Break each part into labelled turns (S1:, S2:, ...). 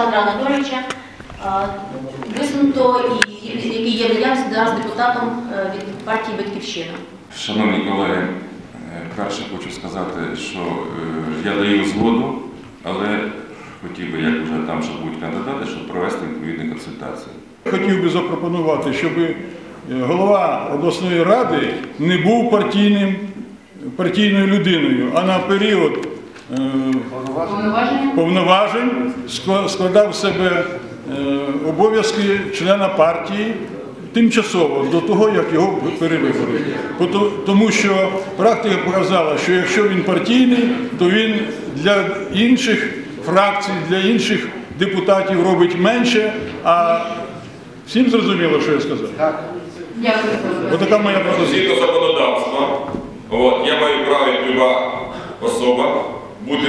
S1: Олександра Анатолійовича е, висунуто і який є зараз депутатом е, від партії Батьківщина.
S2: Шановні колеги, е, перше хочу сказати, що я даю згоду, але хотів би, як вже там, що будуть кандидати, щоб провести відповідні консультації.
S3: Хотів би запропонувати, щоб голова обласної ради не був партійним, партійною людиною, а на період? Повноважень скла- складав в себе е, обов'язки члена партії тимчасово до того, як його перевиборуть. Пото- Тому що практика показала, що якщо він партійний, то він для інших фракцій, для інших депутатів робить менше, а всім зрозуміло, що я сказав.
S1: Дякую.
S3: Отака моя пропозиція.
S2: Згідно законодавства, от, я маю право, як люба особа, бути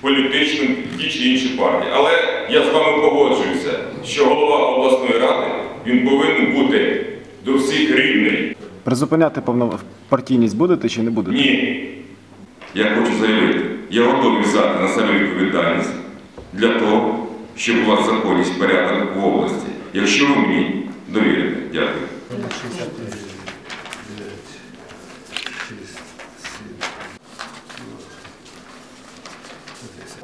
S2: політичним в тій чи іншій партії. Але я з вами погоджуюся, що голова обласної ради він повинен бути до всіх рівний.
S4: Призупиняти повнопартійність будете чи не будете?
S2: Ні. Я хочу заявити, я готовий взяти на себе відповідальність для того, щоб була законність порядок в області. Якщо ви мені довірите. Дякую.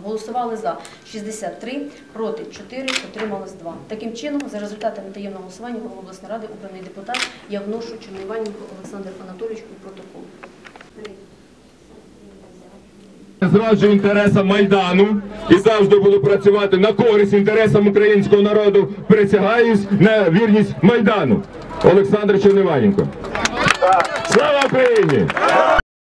S1: Голосували за 63, проти 4, утрималось 2. Таким чином, за результатами таємного голосування голова обласної ради обраний депутат, я вношу Черніваненко Олександр Анатолійович у протокол.
S5: Зраджую інтересам Майдану і завжди буду працювати на користь інтересам українського народу. Присягаюсь на вірність Майдану. Олександр Черниваненко. Слава Україні!